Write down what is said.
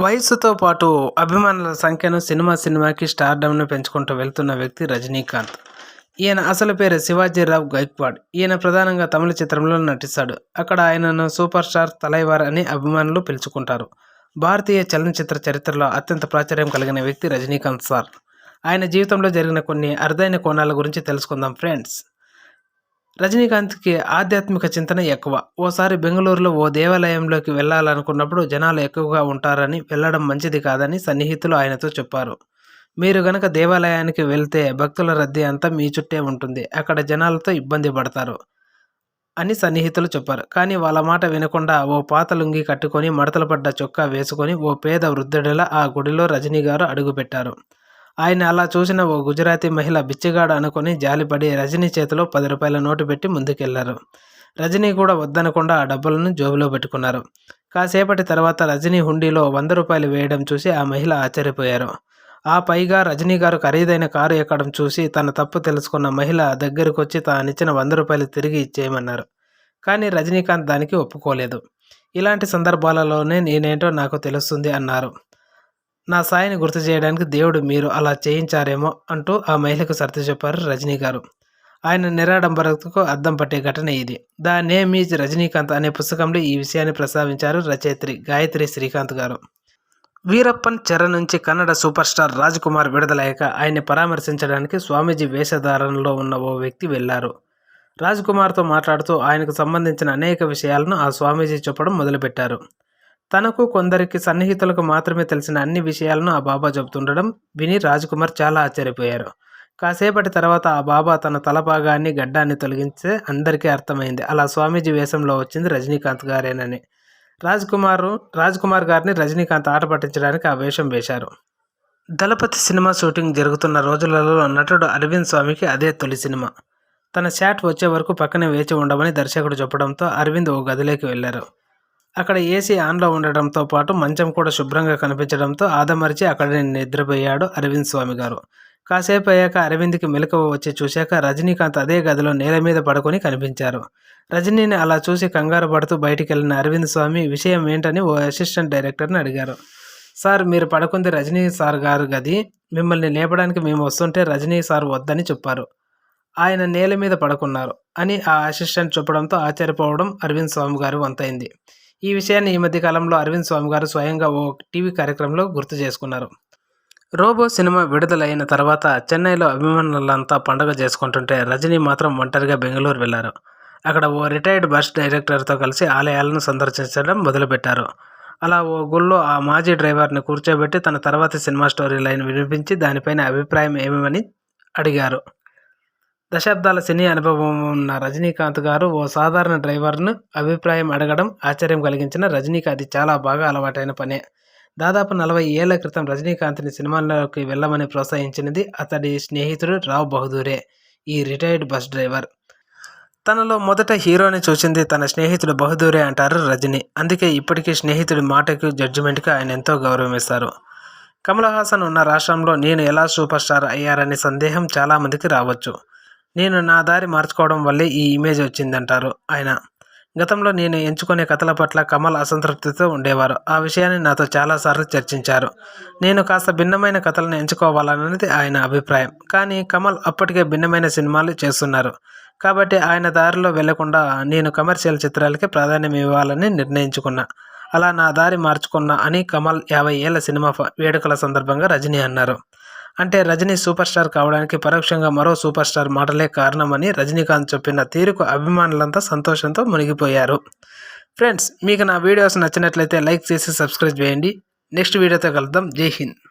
వయస్సుతో పాటు అభిమానుల సంఖ్యను సినిమా సినిమాకి స్టార్డమ్ను పెంచుకుంటూ వెళ్తున్న వ్యక్తి రజనీకాంత్. ఈయన అసలు పేరు శివాజీరావు గైక్వాడ్. ఈయన ప్రధానంగా తమిళ చిత్రంలో నటిస్తాడు. అక్కడ ఆయనను సూపర్ స్టార్ తలైవార్ అని అభిమానులు పిలుచుకుంటారు. భారతీయ చలనచిత్ర చరిత్రలో అత్యంత ప్రాచుర్యం కలిగిన వ్యక్తి రజనీకాంత్ సార్. ఆయన జీవితంలో జరిగిన కొన్ని అరుదైన కోణాల గురించి తెలుసుకుందాం ఫ్రెండ్స్. రజనీకాంత్కి ఆధ్యాత్మిక చింతన ఎక్కువ. ఓసారి బెంగళూరులో ఓ దేవాలయంలోకి వెళ్ళాలనుకున్నప్పుడు జనాలు ఎక్కువగా ఉంటారని వెళ్ళడం మంచిది కాదని సన్నిహితులు ఆయనతో చెప్పారు. మీరు గనక దేవాలయానికి వెళ్తే భక్తుల రద్దీ అంతా మీ చుట్టే ఉంటుంది. అక్కడ జనాలతో ఇబ్బంది పడతారు అని సన్నిహితులు చెప్పారు. కానీ వాళ్ళ మాట వినకుండా ఓ పాత లుంగి కట్టుకొని మడతలు పడ్డ చొక్కా వేసుకొని ఓ పేద వృద్ధుడిలా ఆ గుడిలో రజనీ గారు అడుగుపెట్టారు. ఆయన అలా చూసిన ఓ గుజరాతీ మహిళ బిచ్చగాడు అనుకుని జాలిపడి రజనీ చేతిలో పది రూపాయల నోటు పెట్టి ముందుకెళ్ళారు. రజనీ కూడా వద్దనకుండా ఆ డబ్బులను జోబులో పెట్టుకున్నారు. కాసేపటి తర్వాత రజనీ హుండీలో వంద రూపాయలు వేయడం చూసి ఆ మహిళ ఆశ్చర్యపోయారు. ఆ పైగా రజనీ గారు ఖరీదైన కారు ఎక్కడం చూసి తన తప్పు తెలుసుకున్న మహిళ దగ్గరకు వచ్చి తానిచ్చిన వంద రూపాయలు తిరిగి ఇచ్చేయమన్నారు. కానీ రజనీకాంత్ దానికి ఒప్పుకోలేదు. ఇలాంటి సందర్భాలలోనే నేనేంటో నాకు తెలుస్తుంది అన్నారు. నా సాయిని గుర్తు చేయడానికి దేవుడు మీరు అలా చేయించారేమో అంటూ ఆ మహిళకు సర్ది చెప్పారు రజనీ గారు. ఆయన నిరాడంబరతకు అద్దం పట్టే ఘటన ఇది. ద నేమ్ ఈజ్ రజనీకాంత్ అనే పుస్తకంలో ఈ విషయాన్ని ప్రస్తావించారు రచయిత్రి గాయత్రి శ్రీకాంత్ గారు. వీరప్పన్ చెర నుంచి కన్నడ సూపర్ స్టార్ రాజ్ కుమార్ విడుదలయ్యాక ఆయన్ని పరామర్శించడానికి స్వామీజీ వేషధారణలో ఉన్న ఓ వ్యక్తి వెళ్ళారు. రాజ్ కుమార్తో మాట్లాడుతూ ఆయనకు సంబంధించిన అనేక విషయాలను ఆ స్వామీజీ చెప్పడం మొదలుపెట్టారు. తనకు కొందరికి సన్నిహితులకు మాత్రమే తెలిసిన అన్ని విషయాలను ఆ బాబా చెబుతుండడం విని రాజ్కుమార్ చాలా ఆశ్చర్యపోయారు. కాసేపటి తర్వాత ఆ బాబా తన తలభాగాన్ని గడ్డాన్ని తొలగించే అందరికీ అర్థమైంది. అలా స్వామీజీ వేషంలో వచ్చింది రజనీకాంత్ గారేనని. రాజ్ కుమార్ రాజ్ కుమార్ గారిని రజనీకాంత్ ఆట పట్టించడానికి ఆ వేషం వేశారు. దళపతి సినిమా షూటింగ్ జరుగుతున్న రోజులలో నటుడు అరవింద్ స్వామికి అదే తొలి సినిమా. తన షాట్ వచ్చే వరకు పక్కనే వేచి ఉండమని దర్శకుడు చెప్పడంతో అరవింద్ ఓ గదిలోకి వెళ్ళారు. అక్కడ ఏసీ ఆన్లో ఉండడంతో పాటు మంచం కూడా శుభ్రంగా కనిపించడంతో ఆదమరిచి అక్కడ నిద్రపోయాడు అరవింద్ స్వామి గారు. కాసేపు అయ్యాక అరవింద్కి మెలకువ వచ్చి చూశాక రజనీకాంత్ అదే గదిలో నేల మీద పడుకొని కనిపించారు. రజనీని అలా చూసి కంగారు పడుతూ బయటికి వెళ్ళిన అరవింద్ స్వామి విషయం ఏంటని ఓ అసిస్టెంట్ డైరెక్టర్ని అడిగారు. సార్ మీరు పడుకుంది రజనీ సార్ గారు గది. మిమ్మల్ని లేపడానికి మేము వస్తుంటే రజనీ సార్ వద్దని చెప్పారు. ఆయన నేల మీద పడుకున్నారు అని ఆ అసిస్టెంట్ చెప్పడంతో ఆశ్చర్యపోవడం అరవింద్ స్వామి గారు వంతైంది. ఈ విషయాన్ని ఈ మధ్య కాలంలో అరవింద్ స్వామి గారు స్వయంగా ఓ టీవీ కార్యక్రమంలో గుర్తు చేసుకున్నారు. రోబో సినిమా విడుదలైన తర్వాత చెన్నైలో అభిమానులంతా పండుగ చేసుకుంటుంటే రజనీ మాత్రం ఒంటరిగా బెంగళూరు వెళ్ళారు. అక్కడ ఓ రిటైర్డ్ బస్ డైరెక్టర్తో కలిసి ఆలయాలను సందర్శించడం మొదలుపెట్టారు. అలా ఓ గుళ్ళో ఆ మాజీ డ్రైవర్ని కూర్చోబెట్టి తన తర్వాత సినిమా స్టోరీ లైన్ వినిపించి దానిపైన అభిప్రాయం ఏమేమని అడిగారు. దశాబ్దాల సినీ అనుభవం ఉన్న రజనీకాంత్ గారు ఓ సాధారణ డ్రైవర్ను అభిప్రాయం అడగడం ఆశ్చర్యం కలిగించిన రజనీకి అది చాలా బాగా అలవాటైన పనే. దాదాపు నలభై ఏళ్ళ క్రితం రజనీకాంత్ని సినిమాల్లోకి వెళ్ళమని ప్రోత్సహించినది అతడి స్నేహితుడు రావ్ బహదూరే ఈ రిటైర్డ్ బస్ డ్రైవర్. తనలో మొదట హీరోని చూసింది తన స్నేహితుడు బహదూరే అంటారు రజనీ. అందుకే ఇప్పటికీ స్నేహితుడి మాటకు జడ్జిమెంట్కి ఆయన ఎంతో గౌరవమిస్తారు. కమల్ హాసన్ ఉన్న రాష్ట్రంలో నేను ఎలా సూపర్ స్టార్ అయ్యారనే సందేహం చాలామందికి రావచ్చు. నేను నా దారి మార్చుకోవడం వల్లే ఈ ఇమేజ్ వచ్చిందంటారు ఆయన. గతంలో నేను ఎంచుకునే కథల పట్ల కమల్ అసంతృప్తితో ఉండేవారు. ఆ విషయాన్ని నాతో చాలాసార్లు చర్చించారు. నేను కాస్త భిన్నమైన కథలను ఎంచుకోవాలన్నది ఆయన అభిప్రాయం. కానీ కమల్ అప్పటికే భిన్నమైన సినిమాలు చేస్తున్నారు. కాబట్టి ఆయన దారిలో వెళ్ళకుండా నేను కమర్షియల్ చిత్రాలకే ప్రాధాన్యం ఇవ్వాలని నిర్ణయించుకున్నా. అలా నా దారి మార్చుకున్నా అని కమల్ యాభై ఏళ్ళ సినిమా వేడుకల సందర్భంగా రజనీ అన్నారు. అంటే రజనీ సూపర్ స్టార్ కావడానికి పరోక్షంగా మరో సూపర్ స్టార్ మాటలే కారణమని రజనీకాంత్ చెప్పిన తీరుకు అభిమానులంతా సంతోషంతో మునిగిపోయారు. ఫ్రెండ్స్ మీకు నా వీడియోస్ నచ్చినట్లయితే లైక్ చేసి సబ్స్క్రైబ్ చేయండి. నెక్స్ట్ వీడియోతో కలుద్దాం. జై హింద్.